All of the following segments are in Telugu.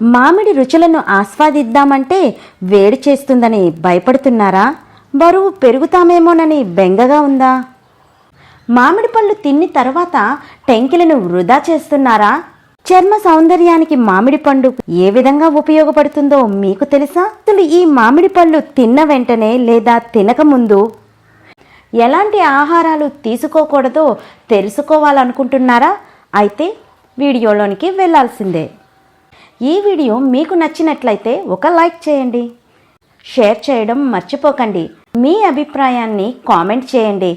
మామిడి రుచులను ఆస్వాదిద్దామంటే వేడి చేస్తుందని భయపడుతున్నారా? బరువు పెరుగుతామేమోనని బెంగగా ఉందా? మామిడి పళ్ళు తిన్ని తర్వాత టెంకిలను వృధా చేస్తున్నారా? చర్మ సౌందర్యానికి మామిడి పండు ఏ విధంగా ఉపయోగపడుతుందో మీకు తెలుసా? అసలు ఈ మామిడి పళ్ళు తిన్న వెంటనే లేదా తినకముందు ఎలాంటి ఆహారాలు తీసుకోకూడదో తెలుసుకోవాలనుకుంటున్నారా? అయితే వీడియోలోనికి వెళ్ళాల్సిందే ఈ వీడియో మీకు నచ్చినట్లయితే ఒక లైక్ చేయండి. షేర్ చేయడం మర్చిపోకండి. మీ అభిప్రాయాన్ని కామెంట్ చేయండి.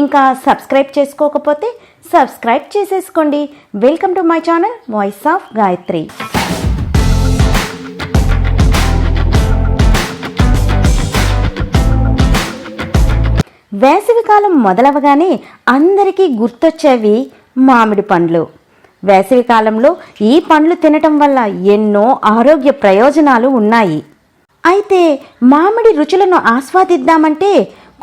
ఇంకా సబ్స్క్రైబ్ చేసుకోకపోతే సబ్స్క్రైబ్ చేసేసుకోండి. Welcome to my channel voice of Gayatri. వేసవికాలం మొదలవగానే అందరికీ గుర్తొచ్చేవి మామిడి పండ్లు. వేసవికాలంలో ఈ పండ్లు తినటం వల్ల ఎన్నో ఆరోగ్య ప్రయోజనాలు ఉన్నాయి. అయితే మామిడి రుచులను ఆస్వాదిద్దామంటే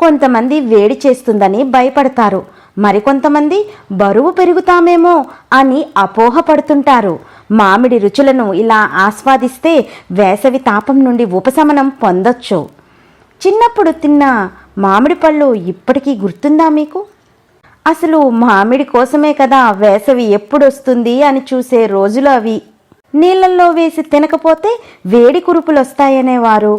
కొంతమంది వేడి చేస్తుందని భయపడతారు. మరికొంతమంది బరువు పెరుగుతామేమో అని అపోహపడుతుంటారు. మామిడి రుచులను ఇలా ఆస్వాదిస్తే వేసవి తాపం నుండి ఉపశమనం పొందొచ్చు. చిన్నప్పుడు తిన్న మామిడి పళ్ళు ఇప్పటికీ గుర్తుందా మీకు? అసలు మామిడి కోసమే కదా వేసవి ఎప్పుడొస్తుంది అని చూసే రోజులు అవి. నీళ్ళల్లో వేసి తినకపోతే వేడి కురుపులు వస్తాయనేవారు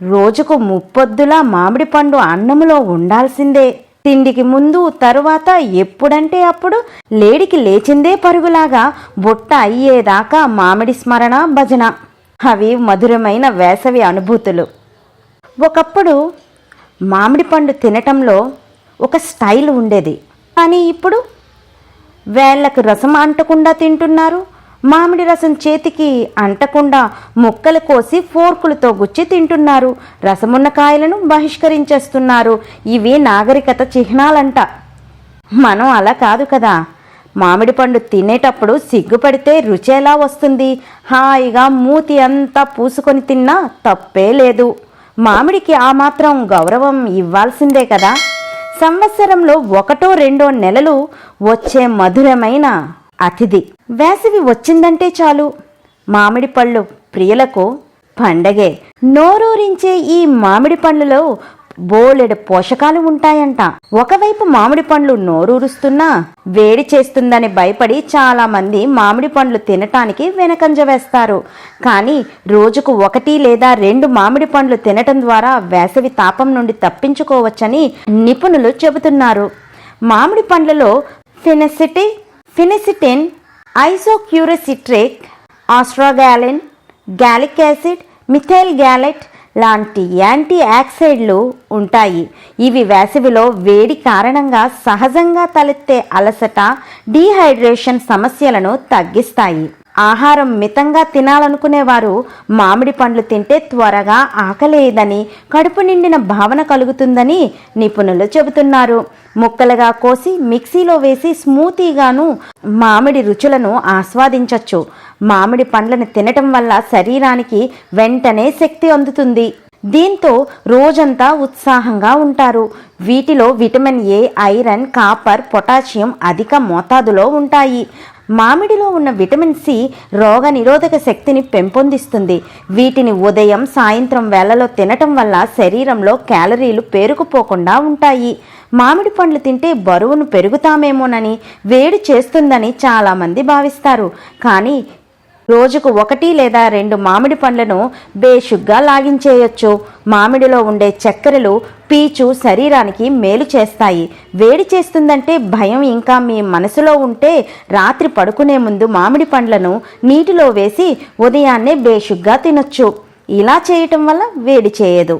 రోజుకు ముప్పొద్దులా మామిడి పండు అన్నములో ఉండాల్సిందే. తిండికి ముందు తరువాత ఎప్పుడంటే అప్పుడు లేడికి లేచిందే పరుగులాగా బుట్ట అయ్యేదాకా మామిడి స్మరణ భజన. అవి మధురమైన వేసవి అనుభూతులు. ఒకప్పుడు మామిడి పండు తినటంలో ఒక స్టైల్ ఉండేది. కానీ ఇప్పుడు వేళ్ళకు రసం అంటకుండా తింటున్నారు. మామిడి రసం చేతికి అంటకుండా ముక్కలు కోసి ఫోర్కులతో గుచ్చి తింటున్నారు. రసమున్న కాయలను బహిష్కరించేస్తున్నారు. ఇవి నాగరికత చిహ్నాలంట. మనం అలా కాదు కదా. మామిడి పండు తినేటప్పుడు సిగ్గుపడితే రుచి ఎలా వస్తుంది? హాయిగా మూతి అంతా పూసుకొని తిన్నా తప్పే లేదు. మామిడికి ఆ మాత్రం గౌరవం ఇవ్వాల్సిందే కదా. సంవత్సరంలో ఒకటో రెండో నెలలు వచ్చే మధురమైన అతిథి. వేసవి వచ్చిందంటే చాలు. మామిడి పళ్ళు ప్రియులకు పండగే. నోరూరించే ఈ మామిడి పండ్లలో బోలెడు పోషకాలు ఉంటాయంట. ఒకవైపు మామిడి పండ్లు నోరూరుస్తున్నా వేడి చేస్తుందని భయపడి చాలా మంది మామిడి పండ్లు తినటానికి వెనకంజ వేస్తారు. కానీ రోజుకు ఒకటి లేదా రెండు మామిడి పండ్లు తినటం ద్వారా వేసవి తాపం నుండి తప్పించుకోవచ్చని నిపుణులు చెబుతున్నారు. మామిడి పండ్లలో ఫినెసిటీ fisetin isoquercitrin astragalin gallic acid methyl gallate లాంటి యాంటీ ఆక్సైడ్లు ఉంటాయి. ఇవి వేసవిలో వేడి కారణంగా సహజంగా తలెత్తే అలసట డీహైడ్రేషన్ సమస్యలను తగ్గిస్తాయి. ఆహారం మితంగా తినాలనుకునేవారు మామిడి పండ్లు తింటే త్వరగా ఆకలేదని కడుపు నిండిన భావన కలుగుతుందని నిపుణులు చెబుతున్నారు. ముక్కలుగా కోసి మిక్సీలో వేసి స్మూతీగాను మామిడి రుచులను ఆస్వాదించవచ్చు మామిడి పండ్లను తినటం వల్ల శరీరానికి వెంటనే శక్తి అందుతుంది. దీంతో రోజంతా ఉత్సాహంగా ఉంటారు. వీటిలో vitamin A iron copper potassium అధిక మోతాదులో ఉంటాయి. మామిడిలో ఉన్న విటమిన్ సి రోగ నిరోధక శక్తిని పెంపొందిస్తుంది. వీటిని ఉదయం సాయంత్రం వేళలో తినటం వల్ల శరీరంలో క్యాలరీలు పేరుకుపోకుండా ఉంటాయి. మామిడి పండ్లు తింటే బరువును పెరుగుతామేమోనని వేడి చేస్తుందని చాలామంది భావిస్తారు. కానీ రోజుకు ఒకటి లేదా రెండు మామిడి పండ్లను బేషుగ్గా లాగించేయొచ్చు. మామిడిలో ఉండే చక్కెరలు పీచు శరీరానికి మేలు చేస్తాయి. వేడి చేస్తుందంటే భయం ఇంకా మీ మనసులో ఉంటే రాత్రి పడుకునే ముందు మామిడి పండ్లను నీటిలో వేసి ఉదయాన్నే బేషుగ్గా తినొచ్చు. ఇలా చేయటం వల్ల వేడి చేయదు.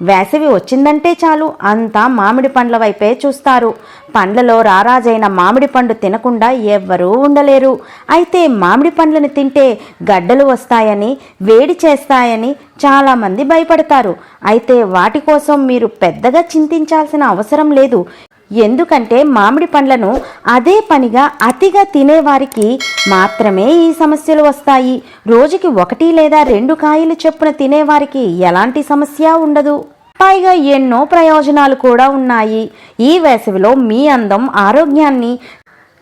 వేసవి వచ్చిందంటే చాలు. అంతా మామిడి పండ్ల వైపే చూస్తారు. పండ్లలో రారాజైన మామిడి పండు తినకుండా ఎవ్వరూ ఉండలేరు. అయితే మామిడి పండ్లను తింటే గడ్డలు వస్తాయని వేడి చేస్తాయని చాలామంది భయపడతారు. అయితే వాటి కోసం మీరు పెద్దగా చింతించాల్సిన అవసరం లేదు. ఎందుకంటే మామిడి పండ్లను అదే పనిగా అతిగా తినేవారికి మాత్రమే ఈ సమస్యలు వస్తాయి. రోజుకి ఒకటి లేదా రెండు కాయలు చొప్పున తినేవారికి ఎలాంటి సమస్య ఉండదు. పైగా ఎన్నో ప్రయోజనాలు కూడా ఉన్నాయి. ఈ వేసవిలో మీ అందం ఆరోగ్యాన్ని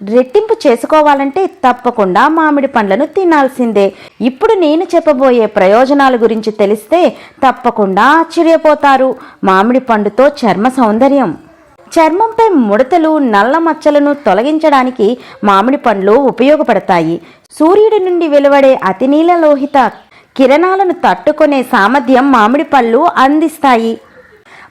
రెట్టింపు చేసుకోవాలంటే తప్పకుండా మామిడి పండ్లను తినాల్సిందే. ఇప్పుడు నేను చెప్పబోయే ప్రయోజనాల గురించి తెలిస్తే తప్పకుండా ఆశ్చర్యపోతారు. మామిడి పండుతో చర్మ సౌందర్యం. చర్మంపై ముడతలు నల్ల మచ్చలను తొలగించడానికి మామిడి పండ్లు ఉపయోగపడతాయి. సూర్యుడి నుండి వెలువడే అతినీల లోహిత కిరణాలను తట్టుకునే సామర్థ్యం మామిడి పళ్ళు అందిస్తాయి.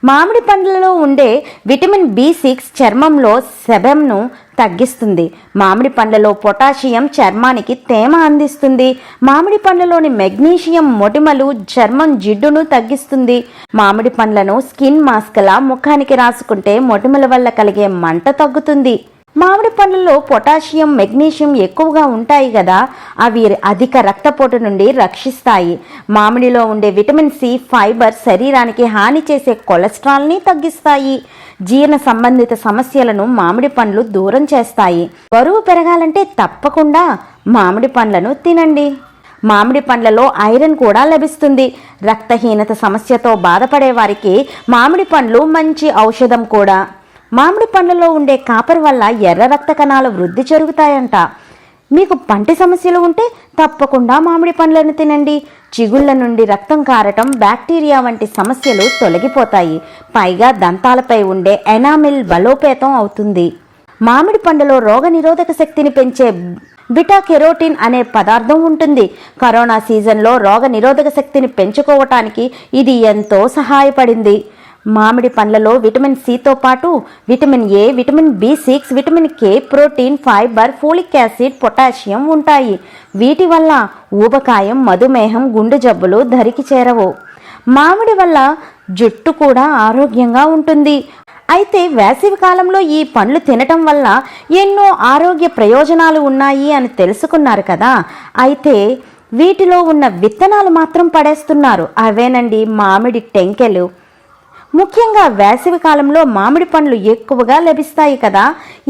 మామిడి పండ్లలో ఉండే విటమిన్ బి సిక్స్ చర్మంలో శబంను తగ్గిస్తుంది. మామిడి పండ్లలో పొటాషియం చర్మానికి తేమ అందిస్తుంది. మామిడి పండ్లలోని మెగ్నీషియం మొటిమలు చర్మం జిడ్డును తగ్గిస్తుంది. మామిడి పండ్లను స్కిన్ మాస్క్లా ముఖానికి రాసుకుంటే మొటిమల వల్ల కలిగే మంట తగ్గుతుంది. మామిడి పండ్లలో పొటాషియం మెగ్నీషియం ఎక్కువగా ఉంటాయి కదా అవి అధిక రక్తపోటు నుండి రక్షిస్తాయి. మామిడిలో ఉండే విటమిన్ సి ఫైబర్ శరీరానికి హాని చేసే కొలెస్ట్రాల్ని తగ్గిస్తాయి. జీర్ణ సంబంధిత సమస్యలను మామిడి పండ్లు దూరం చేస్తాయి. బరువు పెరగాలంటే తప్పకుండా మామిడి పండ్లను తినండి. మామిడి పండ్లలో ఐరన్ కూడా లభిస్తుంది. రక్తహీనత సమస్యతో బాధపడే వారికి మామిడి పండ్లు మంచి ఔషధం కూడా. మామిడి పండ్లలో ఉండే కాపర్ వల్ల ఎర్ర రక్త కణాలు వృద్ధి జరుగుతాయంట. మీకు పంటి సమస్యలు ఉంటే తప్పకుండా మామిడి పండ్లను తినండి. చిగుళ్ళ నుండి రక్తం కారటం బ్యాక్టీరియా వంటి సమస్యలు తొలగిపోతాయి. పైగా దంతాలపై ఉండే ఎనామిల్ బలోపేతం అవుతుంది. మామిడి పండులో రోగ నిరోధక శక్తిని పెంచే బిటా కెరోటిన్ అనే పదార్థం ఉంటుంది. కరోనా సీజన్లో రోగ నిరోధక శక్తిని పెంచుకోవటానికి ఇది ఎంతో సహాయపడింది. మామిడి పండ్లలో విటమిన్ సితో పాటు vitamin A vitamin B six vitamin K protein fibre folic acid potassium ఉంటాయి. వీటి వల్ల ఊబకాయం మధుమేహం గుండె జబ్బులు ధరికి చేరవు. మామిడి వల్ల జుట్టు కూడా ఆరోగ్యంగా ఉంటుంది. అయితే వేసవి కాలంలో ఈ పండ్లు తినటం వల్ల ఎన్నో ఆరోగ్య ప్రయోజనాలు ఉన్నాయి అని తెలుసుకున్నారు కదా. అయితే వీటిలో ఉన్న విత్తనాలు మాత్రం పడేస్తున్నారు. అవేనండి మామిడి టెంకెలు ముఖ్యంగా వేసవి కాలంలో మామిడి పండ్లు ఎక్కువగా లభిస్తాయి కదా.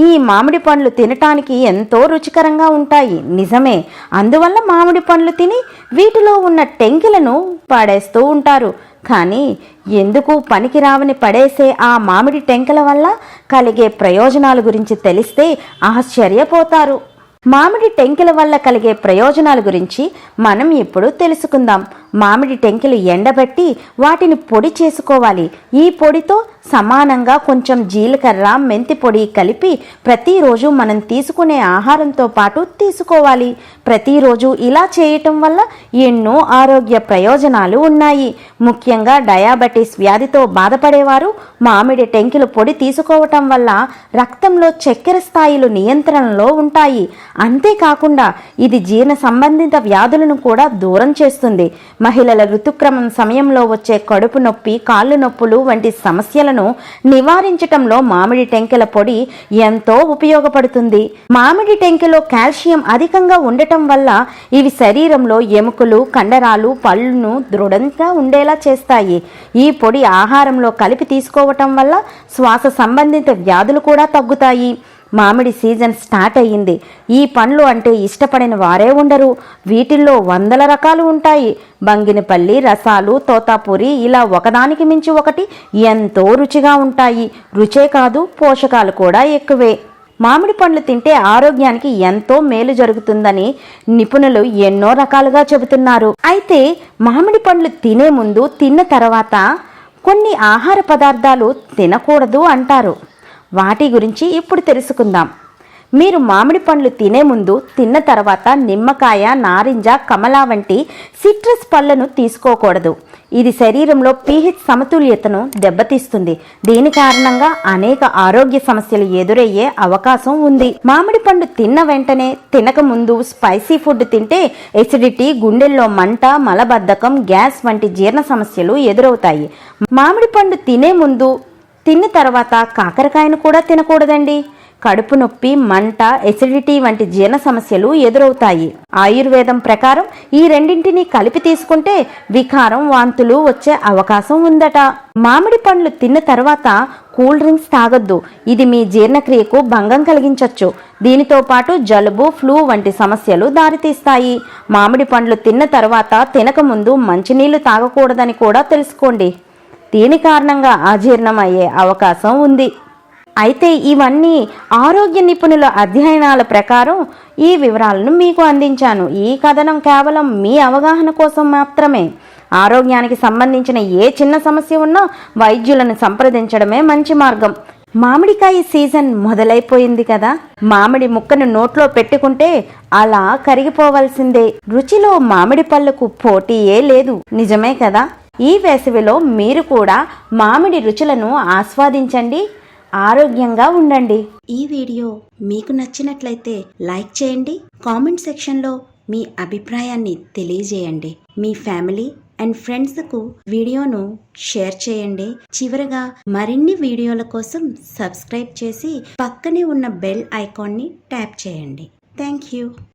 ఈ మామిడి పండ్లు తినటానికి ఎంతో రుచికరంగా ఉంటాయి. నిజమే. అందువల్ల మామిడి పండ్లు తిని వీటిలో ఉన్న టెంకిలను పాడేస్తూ ఉంటారు. కానీ ఎందుకు పనికిరావని పడేసే ఆ మామిడి టెంకల వల్ల కలిగే ప్రయోజనాల గురించి తెలిస్తే ఆశ్చర్యపోతారు. మామిడి టెంకెల వల్ల కలిగే ప్రయోజనాల గురించి మనం ఇప్పుడు తెలుసుకుందాం. మామిడి టెంకెలు ఎండబెట్టి వాటిని పొడి చేసుకోవాలి. ఈ పొడితో సమానంగా కొంచెం జీలకర్ర మెంతి పొడి కలిపి ప్రతిరోజు మనం తీసుకునే ఆహారంతో పాటు తీసుకోవాలి. ప్రతిరోజు ఇలా చేయటం వల్ల ఎన్నో ఆరోగ్య ప్రయోజనాలు ఉన్నాయి. ముఖ్యంగా డయాబెటీస్ వ్యాధితో బాధపడేవారు మామిడి టెంకిల పొడి తీసుకోవటం వల్ల రక్తంలో చక్కెర స్థాయిలు నియంత్రణలో ఉంటాయి. అంతేకాకుండా ఇది జీర్ణ సంబంధిత వ్యాధులను కూడా దూరం చేస్తుంది. మహిళల ఋతుక్రమం సమయంలో వచ్చే కడుపు నొప్పి కాళ్ళు నొప్పులు వంటి సమస్యలను నివారించటంలో మామిడి టెంకెల పొడి ఎంతో ఉపయోగపడుతుంది. మామిడి టెంకెలో కాల్షియం అధికంగా ఉండటం వల్ల ఇవి శరీరంలో ఎముకలు కండరాలు పళ్ళును దృఢంగా ఉండేలా చేస్తాయి. ఈ పొడి ఆహారంలో కలిపి తీసుకోవటం వల్ల శ్వాస సంబంధిత వ్యాధులు కూడా తగ్గుతాయి. మామిడి సీజన్ స్టార్ట్ అయ్యింది. ఈ పండ్లు అంటే ఇష్టపడిన వారే ఉండరు. వీటిల్లో వందల రకాలు ఉంటాయి. బంగినపల్లి రసాలు తోతాపూరి ఇలా ఒకదానికి మించి ఒకటి ఎంతో రుచిగా ఉంటాయి. రుచే కాదు పోషకాలు కూడా ఎక్కువే. మామిడి పండ్లు తింటే ఆరోగ్యానికి ఎంతో మేలు జరుగుతుందని నిపుణులు ఎన్నో రకాలుగా చెబుతున్నారు. అయితే మామిడి పండ్లు తినే ముందు తిన్న తర్వాత కొన్ని ఆహార పదార్థాలు తినకూడదు అంటారు. వాటి గురించి ఇప్పుడు తెలుసుకుందాం. మీరు మామిడి పండ్లు తినే ముందు తిన్న తర్వాత నిమ్మకాయ నారింజ కమలా వంటి సిట్రస్ పళ్ళను తీసుకోకూడదు. ఇది శరీరంలో పీహెచ్ సమతుల్యతను దెబ్బతీస్తుంది. దీని కారణంగా అనేక ఆరోగ్య సమస్యలు ఎదురయ్యే అవకాశం ఉంది. మామిడి పండు తిన్న వెంటనే తినక ముందు స్పైసీ ఫుడ్ తింటే ఎసిడిటీ గుండెల్లో మంట మలబద్ధకం గ్యాస్ వంటి జీర్ణ సమస్యలు ఎదురవుతాయి. మామిడి పండు తినే ముందు తిన్న తర్వాత కాకరకాయను కూడా తినకూడదండి. కడుపు నొప్పి మంట ఎసిడిటీ వంటి జీర్ణ సమస్యలు ఎదురవుతాయి. ఆయుర్వేదం ప్రకారం ఈ రెండింటిని కలిపి తీసుకుంటే వికారం వాంతులు వచ్చే అవకాశం ఉందట. మామిడి పండ్లు తిన్న తర్వాత కూల్ డ్రింక్స్ తాగొద్దు. ఇది మీ జీర్ణక్రియకు భంగం కలిగించవచ్చు దీనితో పాటు జలుబు ఫ్లూ వంటి సమస్యలు దారితీస్తాయి. మామిడి పండ్లు తిన్న తర్వాత తినకముందు మంచినీళ్ళు తాగకూడదని కూడా తెలుసుకోండి. దీని కారణంగా అజీర్ణమయ్యే అవకాశం ఉంది? అయితే ఇవన్నీ ఆరోగ్య నిపుణుల అధ్యయనాల ప్రకారం ఈ వివరాలను మీకు అందించాను. ఈ కథనం కేవలం మీ అవగాహన కోసం మాత్రమే. ఆరోగ్యానికి సంబంధించిన ఏ చిన్న సమస్య ఉన్నా వైద్యులను సంప్రదించడమే మంచి మార్గం. మామిడికాయ సీజన్ మొదలైపోయింది కదా. మామిడి ముక్కను నోట్లో పెట్టుకుంటే అలా కరిగిపోవలసిందే. రుచిలో మామిడి పళ్ళకు పోటీయే లేదు. నిజమే కదా? ఈ వేసవిలో మీరు కూడా మామిడి రుచులను ఆస్వాదించండి. ఆరోగ్యంగా ఉండండి. ఈ వీడియో మీకు నచ్చినట్లయితే లైక్ చేయండి. కామెంట్ సెక్షన్లో మీ అభిప్రాయాన్ని తెలియజేయండి. మీ ఫ్యామిలీ అండ్ ఫ్రెండ్స్కు వీడియోను షేర్ చేయండి. చివరగా మరిన్ని వీడియోల కోసం సబ్స్క్రైబ్ చేసి పక్కనే ఉన్న బెల్ ఐకాన్ని ట్యాప్ చేయండి. Thank you.